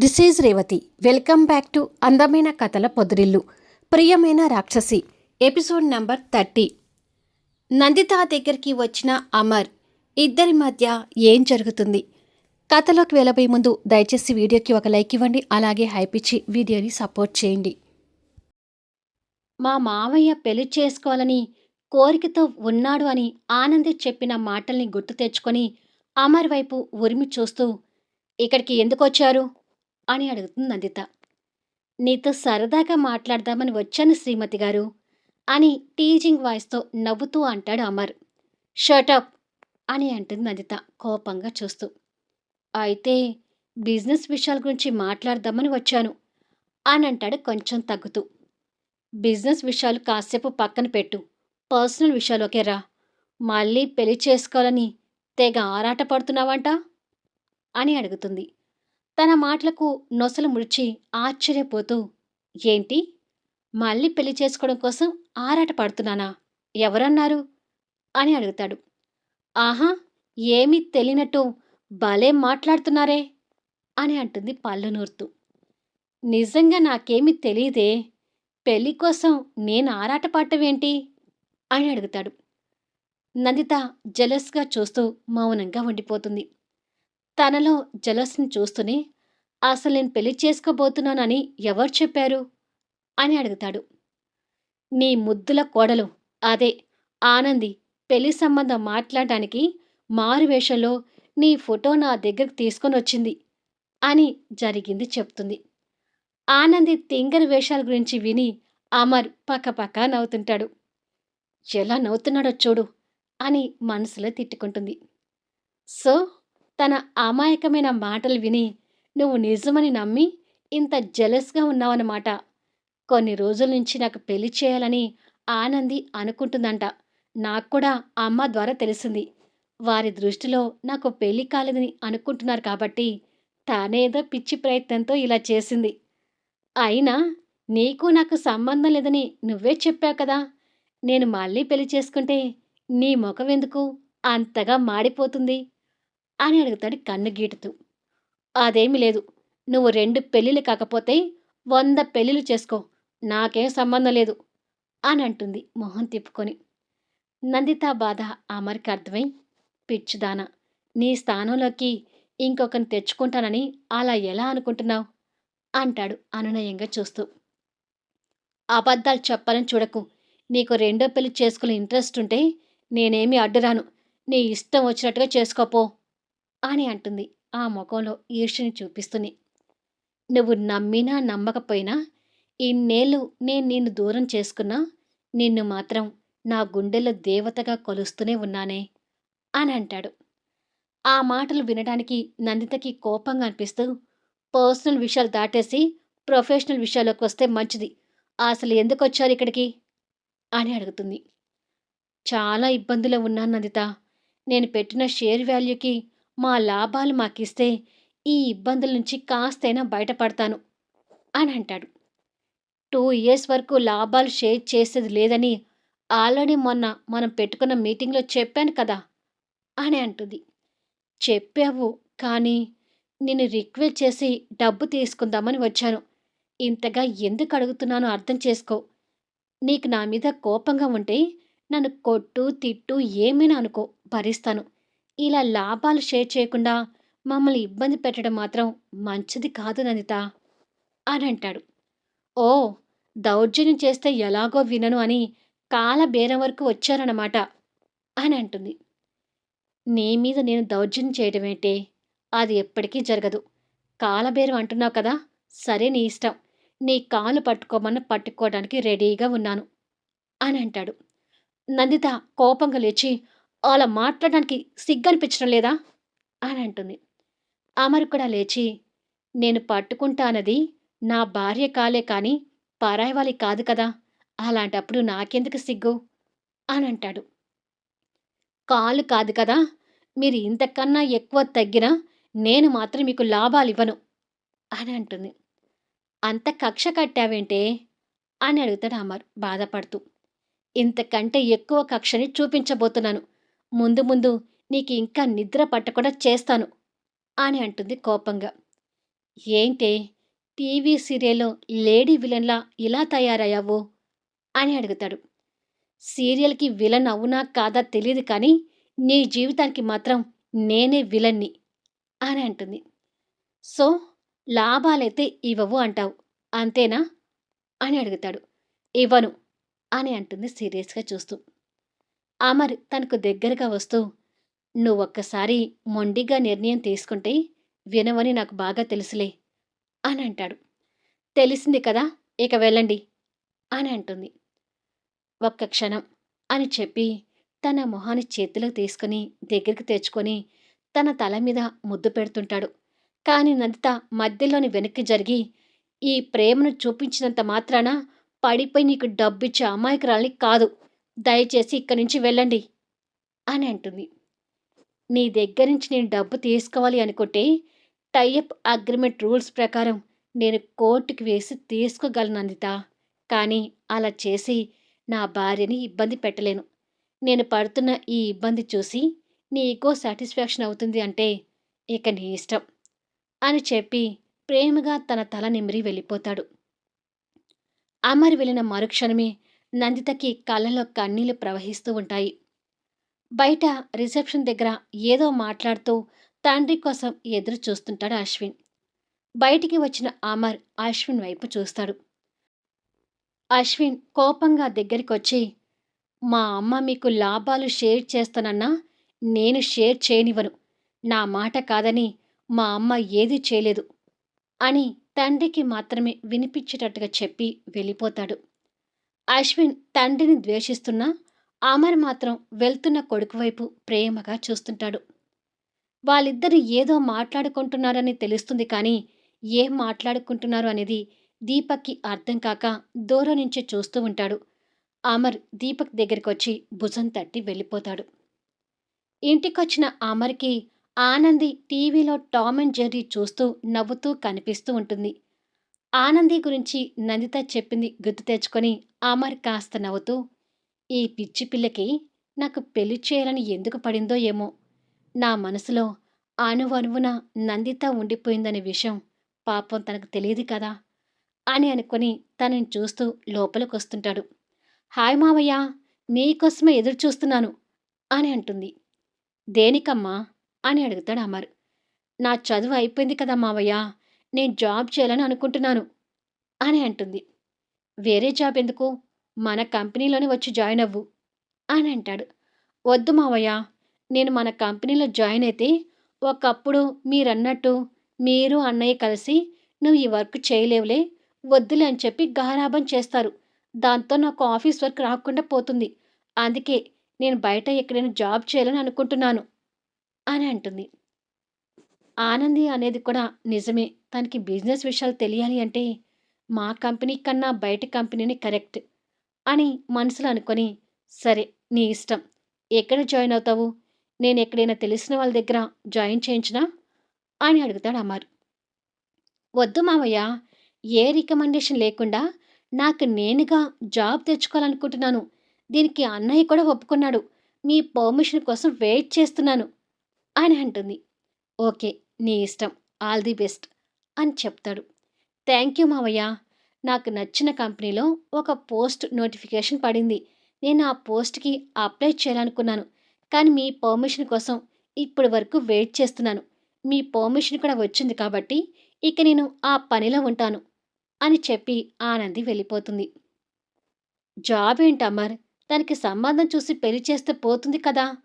This is Revathi. Welcome back to అందమైన కథల పొదిరిల్లు. ప్రియమైన రాక్షసి ఎపిసోడ్ నంబర్ థర్టీ. నందిత దగ్గరికి వచ్చిన అమర్ ఇద్దరి మధ్య ఏం జరుగుతుంది? కథలోకి వెళ్ళబోయే ముందు దయచేసి వీడియోకి ఒక లైక్ ఇవ్వండి అలాగే హైప్ ఇచ్చి వీడియోని సపోర్ట్ చేయండి. మా మావయ్య పెళ్ళి చేసుకోవాలని కోరికతో ఉన్నాడు అని ఆనంది చెప్పిన మాటల్ని గుర్తు తెచ్చుకొని అమర్ వైపు ఉరిమి చూస్తూ ఇక్కడికి ఎందుకు వచ్చారు? అని అడుగుతుంది నందిత నీతో సరదాగా మాట్లాడదామని వచ్చాను శ్రీమతి గారు అని టీజింగ్ వాయిస్తో నవ్వుతూ అంటాడు అమర్. షటప్ అని అంటుంది నందిత కోపంగా చూస్తూ. అయితే బిజినెస్ విషయాల గురించి మాట్లాడదామని వచ్చాను అని అంటాడు కొంచెం తగ్గుతూ. బిజినెస్ విషయాలు కాసేపు పక్కన పెట్టు పర్సనల్ విషయాలు రా. మళ్ళీ పెళ్ళి చేసుకోవాలని తెగ ఆరాట పడుతున్నావంట అని అడుగుతుంది. తన మాటలకు నొసలు ముడిచి ఆశ్చర్యపోతూ ఏంటి? మళ్ళీ పెళ్ళి చేసుకోవడం కోసం ఆరాట పడుతున్నానా? ఎవరన్నారు? అని అడుగుతాడు. ఆహా ఏమీ తెలియనట్టు భలే మాట్లాడుతున్నారే అని అంటుంది పళ్ళు నూరుతూ. నిజంగా నాకేమీ తెలియదే? పెళ్ళి కోసం నేను ఆరాట పడటమేంటి అని అడుగుతాడు. నందిత జలస్గా చూస్తూ మౌనంగా ఉండిపోతుంది. తనలో జలస్ని చూస్తూనే అసలు నేను పెళ్ళి చేసుకోబోతున్నానని ఎవరు చెప్పారు? అని అడుగుతాడు. నీ ముద్దుల కోడలు అదే ఆనంది పెళ్ళి సంబంధం మాట్లాడడానికి మారువేషంలో నీ ఫోటో నా దగ్గరకు తీసుకొని వచ్చింది అని జరిగింది చెప్తుంది. ఆనంది తింగర వేషాల గురించి విని అమర్ పక్కపక్క నవ్వుతుంటాడు. ఎలా నవ్వుతున్నాడో చూడు అని మనసులో తిట్టుకుంటుంది. సో తన అమాయకమైన మాటలు విని నువ్వు నిజమని నమ్మి ఇంత జెలస్గా ఉన్నావన్నమాట. కొన్ని రోజుల నుంచి నాకు పెళ్ళి చేయాలని ఆనంది అనుకుంటుందంట. నాకు కూడా అమ్మ ద్వారా తెలిసింది. వారి దృష్టిలో నాకు పెళ్ళి కాలేదని అనుకుంటున్నారు కాబట్టి తానేదో పిచ్చి ప్రయత్నంతో ఇలా చేసింది. అయినా నీకు నాకు సంబంధం లేదని నువ్వే చెప్పావు కదా! నేను మళ్ళీ పెళ్ళి చేసుకుంటే నీ ముఖం ఎందుకు అంతగా మాడిపోతుంది? అని అడుగుతాడు కన్ను గీటుతూ. అదేమీ లేదు. నువ్వు రెండు పెళ్ళిళ్ళు కాకపోతే వంద పెళ్ళిళ్ళు చేసుకో. నాకేం సంబంధం లేదు అని అంటుంది మొహం తిప్పుకొని. నందిత బాధ అమర్కి అర్థమై పిచ్చిదాన నీ స్థానంలోకి ఇంకొకరిని తెచ్చుకుంటానని అలా ఎలా అనుకుంటున్నావు? అంటాడు అనునయంగా చూస్తూ. అబద్ధాలు చెప్పాలని చూడకు. నీకు రెండో పెళ్ళి చేసుకునే ఇంట్రెస్ట్ ఉంటే నేనేమి అడ్డురాను. నీ ఇష్టం వచ్చినట్టుగా చేసుకోపో. అని అంటుంది. ఆ ముఖంలో ఈర్ష్యని చూపిస్తుంది. నువ్వు నమ్మినా నమ్మకపోయినా ఇన్నేళ్ళు నేను నిన్ను దూరం చేసుకున్నా నిన్ను మాత్రం నా గుండెల్లో దేవతగా కొలుస్తూనే ఉన్నానే అని అంటాడు. ఆ మాటలు వినడానికి నందితకి కోపంగా అనిపిస్తూ పర్సనల్ విషయాలు దాటేసి ప్రొఫెషనల్ విషయాల్లోకి వస్తే మంచిది. అసలు ఎందుకు వచ్చారు ఇక్కడికి? అని అడుగుతుంది. చాలా ఇబ్బందులో ఉన్నాను నందిత. నేను పెట్టిన షేర్ వాల్యూకి మా లాభాలు మాకిస్తే ఈ ఇబ్బందుల నుంచి కాస్తైనా బయటపడతాను అని అంటాడు. టూ ఇయర్స్ వరకు లాభాలు షేర్ చేసేది లేదని ఆల్రెడీ మొన్న మనం పెట్టుకున్న మీటింగ్లో చెప్పాను కదా అని అంటుంది. చెప్పావు కానీ నేను రిక్వెస్ట్ చేసి డబ్బు తీసుకుందామని వచ్చాను. ఇంతగా ఎందుకు అడుగుతున్నానో అర్థం చేసుకో. నీకు నా మీద కోపంగా ఉంటే నన్ను కొట్టు తిట్టు ఏమైనా అనుకో భరిస్తాను. ఇలా లాభాలు షేర్ చేయకుండా మమ్మల్ని ఇబ్బంది పెట్టడం మాత్రం మంచిది కాదు నందిత అని అంటాడు. ఓ దౌర్జన్యం చేస్తే ఎలాగో వినను అని కాల బేరం వరకు వచ్చారన్నమాట అని అంటుంది. నీ మీద నేను దౌర్జన్యం చేయడం ఏంటే? అది ఎప్పటికీ జరగదు. కాలబేరం అంటున్నావు కదా? సరే నీ ఇష్టం. నీ కాలు పట్టుకోమన్న పట్టుకోవడానికి రెడీగా ఉన్నాను అని అంటాడు. నందిత కోపంగా లేచి అలా మాట్లాడడానికి సిగ్గనిపించడం లేదా? అని అంటుంది. అమరు కూడా లేచి నేను పట్టుకుంటానది నా భార్య కాలే కానీ పరాయి వాళ్ళి కాదు కదా అలాంటప్పుడు నాకెందుకు సిగ్గు? అని అంటాడు. కాలు కాదు కదా మీరు ఇంతకన్నా ఎక్కువ తగ్గినా నేను మాత్రం మీకు లాభాలు ఇవ్వను అని అంటుంది. అంత కక్ష కట్టావేంటే? అని అడుగుతాడు అమర్ బాధపడుతూ. ఇంతకంటే ఎక్కువ కక్షని చూపించబోతున్నాను. ముందు ముందు నీకు ఇంకా నిద్ర పట్టకుండా చేస్తాను అని అంటుంది కోపంగా. ఏంటే టీవీ సీరియల్లో లేడీ విలన్లా ఇలా తయారయ్యావు? అని అడుగుతాడు. సీరియల్కి విలన్ అవునా కాదా తెలియదు కానీ నీ జీవితానికి మాత్రం నేనే విలన్ని అని అంటుంది. సో లాభాలైతే ఇవ్వవు అంటావు అంతేనా? అని అడుగుతాడు. ఇవ్వను అని అంటుంది సీరియస్గా చూస్తూ. అమర్ తనకు దగ్గరగా వస్తూ నువ్వొక్కసారి మొండిగా నిర్ణయం తీసుకుంటే వినవని నాకు బాగా తెలుసులే అని అంటాడు తెలిసింది కదా ఇక వెళ్ళండి అని అంటుంది. ఒక్క క్షణం అని చెప్పి తన మొహాన్ని చేతిలోకి తీసుకుని దగ్గరికి తెచ్చుకొని తన తల మీద ముద్దు పెడుతుంటాడు. కాని నందిత మధ్యలోని వెనక్కి జరిగి ఈ ప్రేమను చూపించినంత మాత్రాన పడిపోయి నీకు డబ్బిచ్చే అమాయకురాల్ని కాదు. దయచేసి ఇక్కడి నుంచి వెళ్ళండి అని అంటుంది. నీ దగ్గర నుంచి నేను డబ్బు తీసుకోవాలి అనుకుంటే టైఅప్ అగ్రిమెంట్ రూల్స్ ప్రకారం నేను కోర్టుకి వేసి తీసుకోగలనందిత కానీ అలా చేసి నా భార్యని ఇబ్బంది పెట్టలేను. నేను పడుతున్న ఈ ఇబ్బంది చూసి నీ సాటిస్ఫాక్షన్ అవుతుంది అంటే ఇక నీ ఇష్టం అని చెప్పి ప్రేమగా తన తల నిమిరి వెళ్ళిపోతాడు. అమర్ వెళ్ళిన మరుక్షణమే నందితకి కళ్ళలో కన్నీళ్ళు ప్రవహిస్తూ ఉంటాయి. బయట రిసెప్షన్ దగ్గర ఏదో మాట్లాడుతూ తండ్రి కోసం ఎదురు చూస్తుంటాడు అశ్విన్. బయటికి వచ్చిన అమర్ అశ్విన్ వైపు చూస్తాడు. అశ్విన్ కోపంగా దగ్గరికి వచ్చి మా అమ్మ మీకు లాభాలు షేర్ చేస్తానన్నా నేను షేర్ చేయనివ్వను. నా మాట కాదని మా అమ్మ ఏది చేయలేదు అని తండ్రికి మాత్రమే వినిపించేటట్టుగా చెప్పి వెళ్ళిపోతాడు. అశ్విన్ తండ్రిని ద్వేషిస్తున్నా అమర్ మాత్రం వెళ్తున్న కొడుకు వైపు ప్రేమగా చూస్తుంటాడు. వాళ్ళిద్దరు ఏదో మాట్లాడుకుంటున్నారని తెలుస్తుంది కానీ ఏం మాట్లాడుకుంటున్నారు అనేది దీపక్కి అర్థం కాక దూరం నుంచి చూస్తూ ఉంటాడు. అమర్ దీపక్ దగ్గరికి వచ్చి భుజం తట్టి వెళ్ళిపోతాడు. ఇంటికొచ్చిన అమర్కి ఆనంది టీవీలో టామ్ అండ్ జెర్రీ చూస్తూ నవ్వుతూ కనిపిస్తూ ఉంటుంది. ఆనంది గురించి నందిత చెప్పింది గుర్తు తెచ్చుకొని అమర్ కాస్త నవ్వుతూ ఈ పిచ్చి పిల్లకి నాకు పెళ్ళి చేయాలని ఎందుకు పడిందో ఏమో. నా మనసులో అణువణువున నందిత ఉండిపోయిందనే విషయం పాపం తనకు తెలియదు కదా అని అనుకుని తనని చూస్తూ లోపలికి వస్తుంటాడు హాయ్ మావయ్య నీకోసమే ఎదురు చూస్తున్నాను అని అంటుంది. దేనికమ్మా అని అడుగుతాడు అమర్. నా చదువు అయిపోయింది కదా మావయ్య నేను జాబ్ చేయాలని అనుకుంటున్నాను అని అంటుంది. వేరే జాబ్ ఎందుకు? మన కంపెనీలోనే వచ్చి జాయిన్ అవ్వు అని అంటాడు. వద్దు మావయ్య నేను మన కంపెనీలో జాయిన్ అయితే ఒకప్పుడు మీరన్నట్టు మీరు అన్నయ్య కలిసి నువ్వు ఈ వర్క్ చేయలేవులే వద్దులే అని చెప్పి గారాబం చేస్తారు. దాంతో నాకు ఆఫీస్ వర్క్ రాకుండా పోతుంది. అందుకే నేను బయట ఎక్కడైనా జాబ్ చేయాలని అనుకుంటున్నాను అని అంటుంది. ఆనంది అనేది కూడా నిజమే. తనకి బిజినెస్ విషయాలు తెలియాలి అంటే మా కంపెనీ కన్నా బయట కంపెనీని కరెక్ట్ అని మనసులో అనుకొని సరే నీ ఇష్టం. ఎక్కడ జాయిన్ అవుతావు? నేను ఎక్కడైనా తెలిసిన వాళ్ళ దగ్గర జాయిన్ చేయించినా? అని అడుగుతాడు అమర్. వద్దు మావయ్య ఏ రికమెండేషన్ లేకుండా నాకు నేనుగా జాబ్ తెచ్చుకోవాలనుకుంటున్నాను. దీనికి అన్నయ్య కూడా ఒప్పుకున్నాడు. మీ పర్మిషన్ కోసం వెయిట్ చేస్తున్నాను అని అంటుంది. ఓకే నీ ఇష్టం. All the best. అని చెప్తాడు. థ్యాంక్ యూ మావయ్య. నాకు నచ్చిన కంపెనీలో ఒక పోస్ట్ నోటిఫికేషన్ పడింది. నేను ఆ పోస్ట్కి అప్లై చేయాలనుకున్నాను. కానీ మీ పర్మిషన్ కోసం ఇప్పటి వరకు వెయిట్ చేస్తున్నాను. మీ పర్మిషన్ కూడా వచ్చింది కాబట్టి ఇక నేను ఆ పనిలో ఉంటాను అని చెప్పి ఆనంది వెళ్ళిపోతుంది. జాబ్ ఏంటి అమర్? తనకి సంబంధం చూసి పెళ్ళి చేస్తే పోతుంది కదా?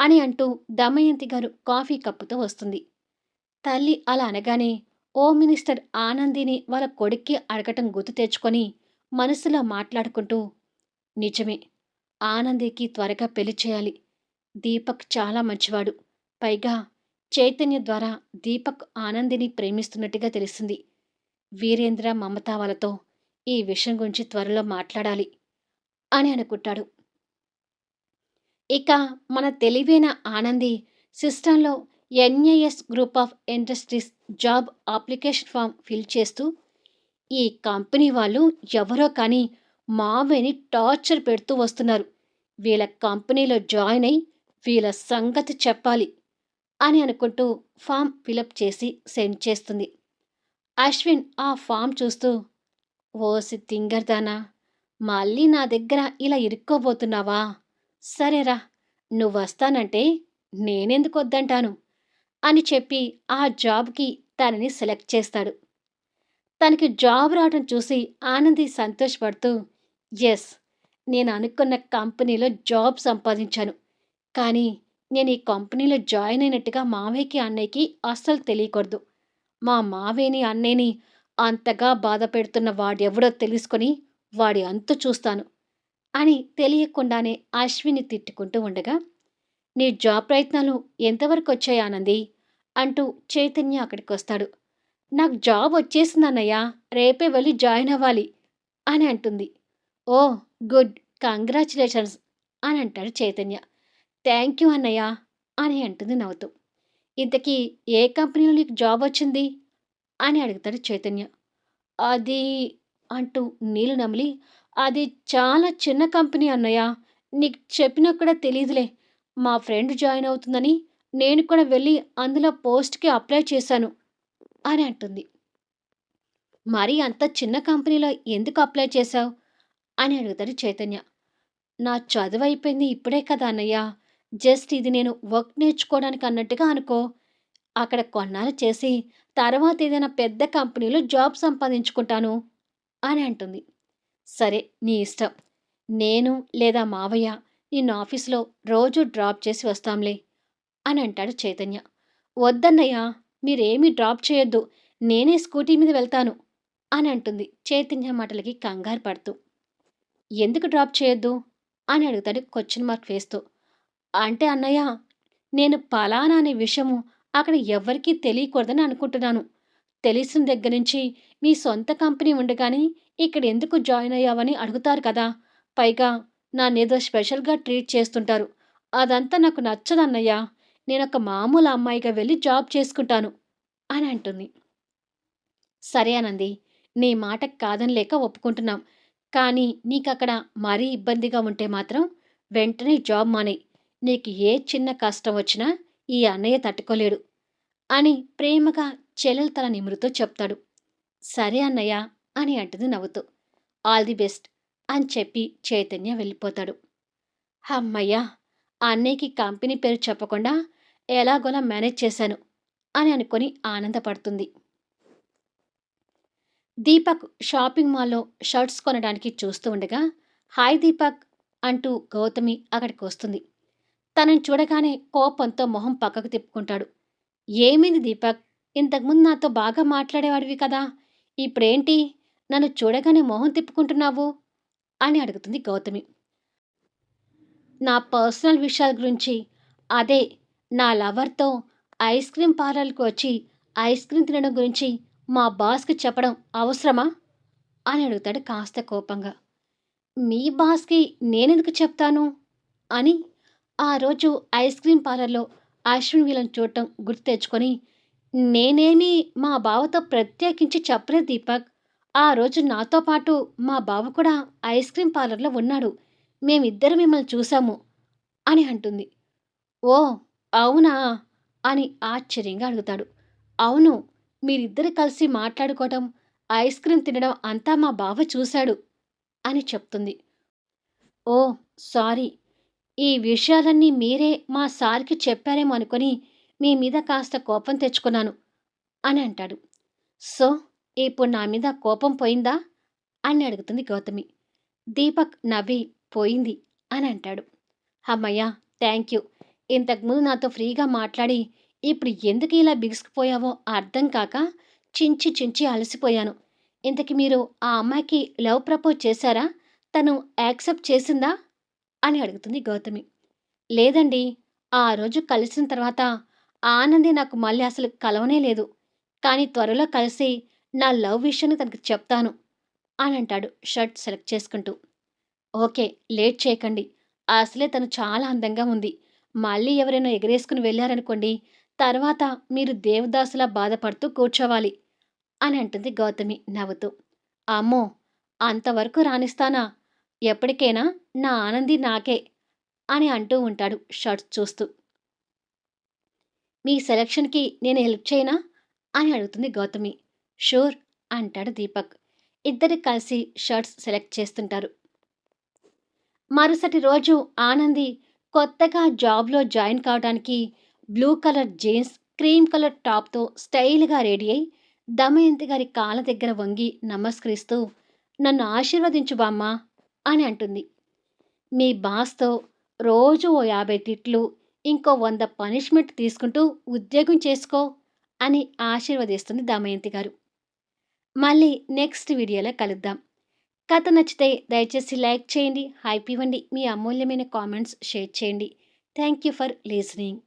అని అంటూ దమయంతి గారు కాఫీ కప్పుతో వస్తుంది. తల్లి అలా అనగానే హోమ్ మినిస్టర్ ఆనందిని వాళ్ళ కొడుక్కి అడగటం గుర్తు తెచ్చుకొని మనసులో మాట్లాడుకుంటూ నిజమే ఆనందికి త్వరగా పెళ్ళి చేయాలి. దీపక్ చాలా మంచివాడు. పైగా చైతన్య ద్వారా దీపక్ ఆనందిని ప్రేమిస్తున్నట్టుగా తెలిసింది వీరేంద్ర మమతా వాళ్ళతో ఈ విషయం గురించి త్వరలో మాట్లాడాలి అని అనుకుంటాడు. ఇక మన తెలివైన ఆనంది సిస్టంలో NAS group of industries job application form fill చేస్తూ ఈ కంపెనీ వాళ్ళు ఎవరో కానీ మావేని టార్చర్ పెడుతూ వస్తున్నారు. వీళ్ళ కంపెనీలో జాయిన్ అయి వీళ్ళ సంగతి చెప్పాలి అని అనుకుంటూ ఫామ్ ఫిలప్ చేసి సెండ్ చేస్తుంది. అశ్విన్ ఆ ఫామ్ చూస్తూ ఓసి తింగర్దానా మళ్ళీ నా దగ్గర ఇలా ఇరుక్కోబోతున్నావా? సరేరా నువ్వు వస్తానంటే నేనెందుకు వద్దంటాను? అని చెప్పి ఆ జాబ్కి తనని సెలెక్ట్ చేస్తాడు. తనకి జాబ్ రావడం చూసి ఆనంది సంతోషపడుతూ ఎస్ నేను అనుకున్న కంపెనీలో జాబ్ సంపాదించాను. కానీ నేను ఈ కంపెనీలో జాయిన్ అయినట్టుగా మావయ్యకి అన్నయ్యకి అస్సలు తెలియకూడదు. మా మావయ్యని అన్నయ్యని అంతగా బాధ పెడుతున్న వాడెవడో తెలుసుకొని వాడి అంతు చూస్తాను అని తెలియకుండానే అశ్విని తిట్టుకుంటూ ఉండగా నీ జాబ్ ప్రయత్నాలు ఎంతవరకు వచ్చాయి ఆనంది అంటూ చైతన్య అక్కడికి వస్తాడు నాకు జాబ్ వచ్చేసిందన్నయ్యా రేపే వెళ్ళి జాయిన్ అవ్వాలి అని అంటుంది. ఓ గుడ్ కంగ్రాచులేషన్స్ అని అంటాడు చైతన్య. థ్యాంక్ యూ అన్నయ్య అని అంటుంది నవ్వుతూ. ఇంతకీ ఏ కంపెనీలో నీకు జాబ్ వచ్చింది? అని అడుగుతాడు చైతన్య. అది అంటూ నీళ్ళు నమిలి. అది చాలా చిన్న కంపెనీ అన్నయ్య. నీకు చెప్పినా కూడా తెలియదులే మా ఫ్రెండ్ జాయిన్ అవుతుందని నేను కూడా వెళ్ళి అందులో పోస్ట్కి అప్లై చేశాను అని అంటుంది. మరి అంత చిన్న కంపెనీలో ఎందుకు అప్లై చేశావు? అని అడుగుతాడు చైతన్య. నా చదువు అయిపోయింది ఇప్పుడే కదా అన్నయ్య. జస్ట్ ఇది నేను వర్క్ నేర్చుకోవడానికి అన్నట్టుగా అనుకో. అక్కడ కొన్నాళ్ళు చేసి తర్వాత ఏదైనా పెద్ద కంపెనీలో జాబ్ సంపాదించుకుంటాను అని అంటుంది. సరే నీ ఇష్టం. నేను లేదా మావయ్య నిన్ను ఆఫీస్లో రోజు డ్రాప్ చేసి వస్తాంలే అని అంటాడు చైతన్య. వద్దన్నయ్యా మీరేమీ డ్రాప్ చేయొద్దు నేనే స్కూటీ మీద వెళ్తాను అని అంటుంది చైతన్య మాటలకి కంగారు పడుతూ. ఎందుకు డ్రాప్ చేయొద్దు అని అడుగుతాడు క్వశ్చన్ మార్క్ వేస్తూ అంటే అన్నయ్య నేను పలానా అనే విషయము అక్కడ ఎవరికీ తెలియకూడదని అనుకుంటున్నాను. తెలిసిన దగ్గర నుంచి మీ సొంత కంపెనీ ఉండగానే ఇక్కడ ఎందుకు జాయిన్ అయ్యావని అడుగుతారు కదా. పైగా నాన్నేదో స్పెషల్గా ట్రీట్ చేస్తుంటారు. అదంతా నాకు నచ్చదన్నయ్య. నేను ఒక మామూలు అమ్మాయిగా వెళ్ళి జాబ్ చేసుకుంటాను అని అంటుంది. సరే అనంది నీ మాట కాదని లేక ఒప్పుకుంటున్నాం. కానీ నీకక్కడ మరీ ఇబ్బందిగా ఉంటే మాత్రం వెంటనే జాబ్ మానే. నీకు ఏ చిన్న కష్టం వచ్చినా ఈ అన్నయ్య తట్టుకోలేడు అని ప్రేమగా చెల్లెలు తల నిమురుతో చెప్తాడు. సరే అన్నయ్య అని అంటుంది నవ్వుతూ. All the best. అని చెప్పి చైతన్య వెళ్ళిపోతాడు. అమ్మయ్యా అన్నయ్యకి కంపెనీ పేరు చెప్పకుండా ఎలాగోలా మేనేజ్ చేశాను అని అనుకొని ఆనందపడుతుంది. దీపక్ షాపింగ్ మాల్లో షర్ట్స్ కొనడానికి చూస్తూ ఉండగా హాయ్ దీపక్ అంటూ గౌతమి అక్కడికి వస్తుంది. తనని చూడగానే కోపంతో మొహం పక్కకు తిప్పుకుంటాడు. ఏమైంది దీపక్ ఇంతకుముందు నాతో బాగా మాట్లాడేవాడివి కదా ఇప్పుడేంటి? నన్ను చూడగానే మొహం తిప్పుకుంటున్నావు? అని అడుగుతుంది గౌతమి. నా పర్సనల్ విషయాల గురించి అదే నా లవర్తో ఐస్ క్రీమ్ పార్లర్కి వచ్చి ఐస్ క్రీమ్ తినడం గురించి మా బాస్కి చెప్పడం అవసరమా? అని అడుగుతాడు కాస్త కోపంగా. మీ బాస్కి నేనెందుకు చెప్తాను? అని ఆ రోజు ఐస్ క్రీమ్ పార్లర్లో అశ్విన్ వీళ్ళని చూడటం గుర్తు తెచ్చుకొని నేనేమి మా బావతో ప్రత్యేకించి చెప్పలేదు దీపక్. ఆ రోజు నాతో పాటు మా బావ కూడా ఐస్ క్రీమ్ పార్లర్లో ఉన్నాడు. మేమిద్దరు మిమ్మల్ని చూసాము అని అంటుంది. ఓ అవునా? అని ఆశ్చర్యంగా అడుగుతాడు. అవును మీరిద్దరు కలిసి మాట్లాడుకోవటం ఐస్ క్రీమ్ తినడం అంతా మా బావ చూశాడు అని చెప్తుంది. Oh sorry. ఈ విషయాలన్నీ మీరే మా సార్కి చెప్పారేమో అనుకొని మీ మీద కాస్త కోపం తెచ్చుకున్నాను అని అంటాడు. సో ఇప్పుడు నా మీద కోపం పోయిందా? అని అడుగుతుంది గౌతమి. దీపక్ నవ్వి పోయింది అని అంటాడు. అమ్మయ్యా థ్యాంక్ యూ. ఇంతకుముందు నాతో ఫ్రీగా మాట్లాడి ఇప్పుడు ఎందుకు ఇలా బిగుసుకుపోయావో అర్థం కాక చించి చించి అలసిపోయాను. ఇంతకి మీరు ఆ అమ్మాయికి లవ్ ప్రపోజ్ చేశారా? తను యాక్సెప్ట్ చేసిందా? అని అడుగుతుంది గౌతమి. లేదండి ఆ రోజు కలిసిన తర్వాత ఆనంది నాకు మళ్ళీ అసలు కలవనే లేదు. కానీ త్వరలో కలిసి నా లవ్ విషయాన్ని తనకు చెప్తాను అని అంటాడు షర్ట్ సెలెక్ట్ చేసుకుంటూ. ఓకే లేట్ చేయకండి. అసలే తను చాలా అందంగా ఉంది. మళ్ళీ ఎవరైనా ఎగరేసుకుని వెళ్ళారనుకోండి తర్వాత మీరు దేవదాసులా బాధపడుతూ కూర్చోవాలి అని అంటుంది గౌతమి నవ్వుతూ. అమ్మో అంతవరకు రాణిస్తానా? ఎప్పటికైనా నా ఆనంది నాకే అని అంటూ ఉంటాడు షర్ట్స్ చూస్తూ. మీ సెలక్షన్కి నేను హెల్ప్ చేయనా? అని అడుగుతుంది గౌతమి. షూర్ అంటాడు దీపక్. ఇద్దరు కలిసి షర్ట్స్ సెలెక్ట్ చేస్తుంటారు. మరుసటి రోజు ఆనంది కొత్తగా జాబ్లో జాయిన్ కావడానికి blue colour jeans cream colour టాప్తో స్టైల్గా రెడీ అయి దమయంతి గారి కాళ్ళ దగ్గర వంగి నమస్కరిస్తూ నన్ను ఆశీర్వదించు బామ్మ అని అంటుంది. మీ బాస్తో రోజు ఓ యాభై తిట్లు ఇంకో వంద పనిష్మెంట్ తీసుకుంటూ ఉద్యోగం చేసుకో అని ఆశీర్వదిస్తుంది దమయంతి గారు. మళ్ళీ నెక్స్ట్ వీడియోలో కలుద్దాం. కథ నచ్చితే దయచేసి లైక్ చేయండి హైప్ ఇవ్వండి మీ అమూల్యమైన కామెంట్స్ షేర్ చేయండి. Thank you for listening